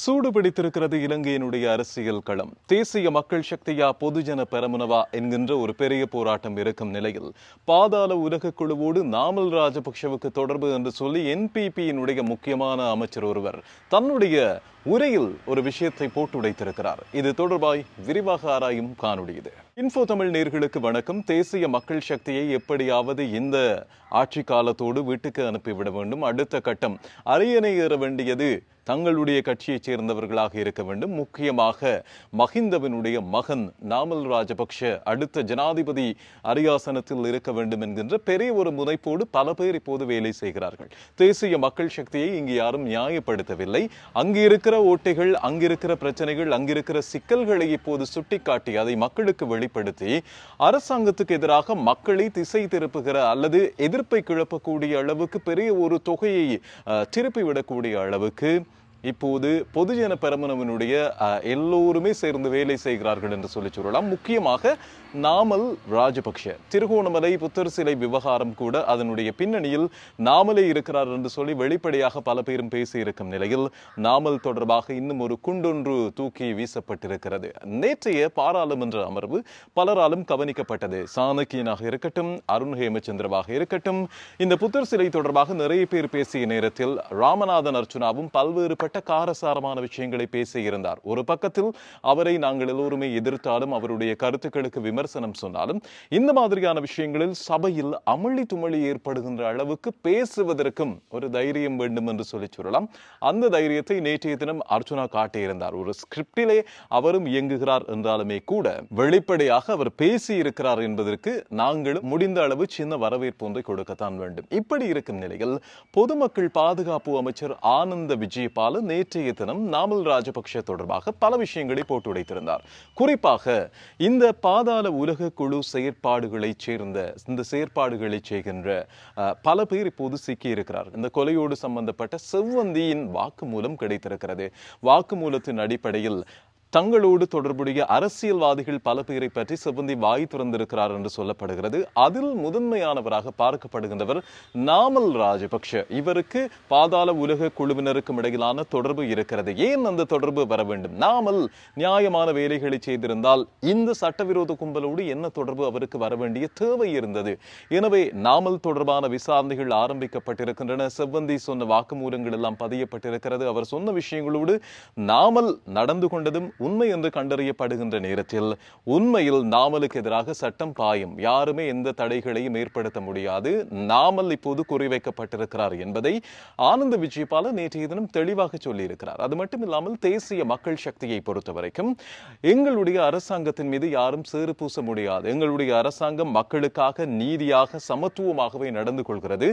சூடு பிடித்திருக்கிறது இலங்கையினுடைய அரசியல் களம். தேசிய மக்கள் சக்தியா பொதுஜன பெரமுனவா என்கின்ற ஒரு பெரிய போராட்டம் இருக்கும் நிலையில் பாதாள உலக குழுவோடு நாமல் ராஜபக்ஷவுக்கு தொடர்பு என்று சொல்லி என்பிபியினுடைய முக்கியமான அமைச்சர் ஒருவர் தன்னுடைய உரையில் ஒரு விஷயத்தை போட்டுடைத்திருக்கிறார். இது தொடர்பாய் விரிவாக ஆராயும் காணொடியது இன்ஃபோ தமிழ் நேர்களுக்கு வணக்கம். தேசிய மக்கள் சக்தியை எப்படியாவது இந்த ஆட்சி காலத்தோடு வீட்டுக்கு அனுப்பிவிட வேண்டும். அடுத்த கட்டம் அரியணை ஏற வேண்டியது தங்களுடைய கட்சியைச் சேர்ந்தவர்களாக இருக்க வேண்டும். முக்கியமாக மஹிந்தவனுடைய மகன் நாமல் ராஜபக்ஷ அடுத்த ஜனாதிபதி அரியாசனத்தில் இருக்க வேண்டும் என்கின்ற பெரிய ஒரு முனைப்போடு பல பேர் இப்போது வேலை செய்கிறார்கள். தேசிய மக்கள் சக்தியை இங்கு யாரும் நியாயப்படுத்தவில்லை. அங்கு இருக்கிற ஓட்டைகள் அங்கிருக்கிற பிரச்சனைகள் அங்கிருக்கிற சிக்கல்களை இப்போது சுட்டிக்காட்டி அதை மக்களுக்கு வெளிப்படுத்தி அரசாங்கத்துக்கு எதிராக மக்களை திசை திருப்புகிற அல்லது எதிர்ப்பை கிளப்பக்கூடிய அளவுக்கு பெரிய ஒரு தொகையை திருப்பிவிடக்கூடிய அளவுக்கு இப்போது பொதுஜன பெருமனவனுடைய எல்லோருமே சேர்ந்து வேலை செய்கிறார்கள் என்று சொல்லி சொல்லலாம். முக்கியமாக நாமல் ராஜபக்ஷ. திருகோணமலை புத்தர் சிலை விவகாரம் கூட அதனுடைய பின்னணியில் நாமலே இருக்கிறார் என்று சொல்லி வெளிப்படையாக பல பேரும் பேசியிருக்கும் நிலையில் நாமல் தொடர்பாக இன்னும் ஒரு குண்டொன்று தூக்கி வீசப்பட்டிருக்கிறது. நேற்றைய பாராளுமன்ற அமர்வு பலராலும் கவனிக்கப்பட்டது. சாணக்கியனாக இருக்கட்டும் அருண் ஹேமச்சந்திரவாக இருக்கட்டும் இந்த புத்தர் சிலை தொடர்பாக நிறைய பேர் பேசிய நேரத்தில் ராமநாதன் அர்ச்சுனாவும் பல்வேறு பல்வேறுபட்ட காரசாரமான விஷயங்களை பேசியிருந்தார். ஒரு பக்கத்தில் அவரை நாங்கள் எல்லோருமே எதிர்த்தாலும் அவருடைய கருத்துக்களுக்கு விமர்சனம் சொன்னாலும் இந்த மாதிரியான விஷயங்களில் சபையில் அமளி துமளி ஏற்படுகின்ற அளவுக்கு பேசுவதற்கும் ஒரு தைரியம் வேண்டும் என்று சொல்லி சொல்லலாம். அந்த தைரியத்தை நேற்றைய தினம் அர்ச்சுனா காட்டியிருந்தார். ஒரு ஸ்கிரிப்டிலே அவரும் இயங்குகிறார் என்றாலுமே கூட வெளிப்படையாக அவர் பேசி இருக்கிறார் என்பதற்கு நாங்களும் முடிந்த அளவு சின்ன வரவேற்பு ஒன்றை கொடுக்கத்தான் வேண்டும். இப்படி இருக்கும் நிலையில் பொதுமக்கள் பாதுகாப்பு அமைச்சர் ஆனந்த விஜயபால நேற்றைய தினம் நாமல் ராஜபக்ஷ தொடர்பாக பல விஷயங்களை போட்டு உடைத்திருந்தார். குறிப்பாக இந்த பாதாள உலக குழு செயற்பாடுகளை சேர்ந்த இந்த செயற்பாடுகளை செய்கின்ற பல பேர் இப்போது சிக்கி இருக்கிறார் இந்த கொலையோடு சம்பந்தப்பட்ட செவ்வந்தியின் வாக்குமூலம் கிடைத்திருக்கிறது. வாக்குமூலத்தின் அடிப்படையில் தங்களோடு தொடர்புடைய அரசியல்வாதிகள் பல பேரை பற்றி செவ்வந்தி வாய் திறந்திருக்கிறார் என்று சொல்லப்படுகிறது. அதில் முதன்மையானவராக பார்க்கப்படுகின்றவர் நாமல் ராஜபக்ஷ. இவருக்கு பாதாள உலக குழுவினருக்கும் இடையிலான தொடர்பு இருக்கிறது. ஏன் அந்த தொடர்பு வர வேண்டும்? நாமல் நியாயமான வேலைகளை செய்திருந்தால் இந்த சட்டவிரோத கும்பலோடு என்ன தொடர்பு அவருக்கு வர வேண்டிய தேவை இருந்தது? எனவே நாமல் தொடர்பான விசாரணைகள் ஆரம்பிக்கப்பட்டிருக்கின்றன. செவ்வந்தி சொன்ன வாக்குமூலங்கள் எல்லாம் பதியப்பட்டிருக்கிறது. அவர் சொன்ன விஷயங்களோடு நாமல் நடந்து கொண்டதும் உண்மை என்று கண்டறியப்படுகின்ற நேரத்தில் உண்மையில் நாமலுக்கு எதிராக சட்டம் பாயும் யாருமே எந்த தடைகளையும் ஏற்படுத்த முடியாது. நாமல் இப்போது குறிவைக்கப்பட்டிருக்கிறார் என்பதை ஆனந்த விஜயபால நேற்றைய தினம் தெளிவாக சொல்லியிருக்கிறார். அது மட்டும் இல்லாமல் தேசிய மக்கள் சக்தியை பொறுத்த வரைக்கும் எங்களுடைய அரசாங்கத்தின் மீது யாரும் சேறு பூச முடியாது. எங்களுடைய அரசாங்கம் மக்களுக்காக நீதியாக சமத்துவமாகவே நடந்து கொள்கிறது.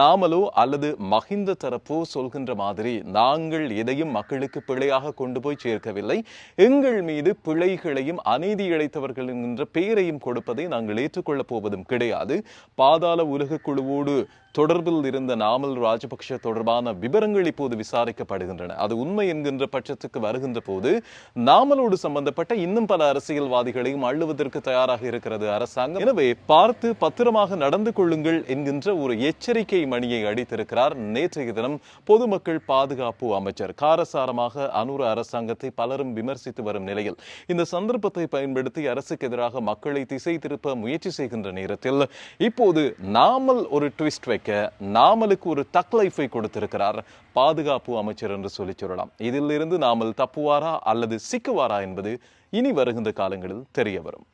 நாமலோ அல்லது மஹிந்த தரப்போ சொல்கின்ற மாதிரி நாங்கள் எதையும் மக்களுக்கு பிழையாக கொண்டு போய் சேர்க்கவில்லை. எங்கள் மீது பிழைகளையும் அநீதி இழைத்தவர்கள் என்கின்ற பெயரையும் கொடுப்பதை நாங்கள் ஏற்றுக்கொள்ளப் போவதும் கிடையாது. பாதாள உலக குழுவோடு தொடர்பில் இருந்த நாமல் ராஜபக்ஷ தொடர்பான விவரங்கள் இப்போது விசாரிக்கப்படுகின்றன. அது உண்மை என்கின்ற பட்சத்துக்கு வருகின்ற போது நாமலோடு சம்பந்தப்பட்ட இன்னும் பல அரசியல்வாதிகளையும் அள்ளுவதற்கு தயாராக இருக்கிறது அரசாங்கம். எனவே பார்த்து பத்திரமாக நடந்து கொள்ளுங்கள் என்கின்ற ஒரு எச்சரிக்கை மணியை அடித்திருக்கிறார் நேற்றைய தினம் பொதுமக்கள் பாதுகாப்பு அமைச்சர். காரசாரமாக அனுர அரசாங்கத்தை பலரும் விமர்சித்து வரும் நிலையில் இந்த சந்தர்ப்பத்தை பயன்படுத்தி அரசுக்கு எதிராக மக்களை திசை திருப்ப முயற்சி செய்கின்ற நேரத்தில் இப்போது நாமல் ஒரு ட்விஸ்ட் அமைக்க நாமலுக்கு ஒரு டக் லைஃபை கொடுத்திருக்கிறார் பாதுகாப்பு அமைச்சர் என்று சொல்லி சொல்லலாம். இதிலிருந்து நாமல் தப்புவாரா அல்லது சிக்குவாரா என்பது இனி வருகின்ற காலங்களில் தெரிய வரும்.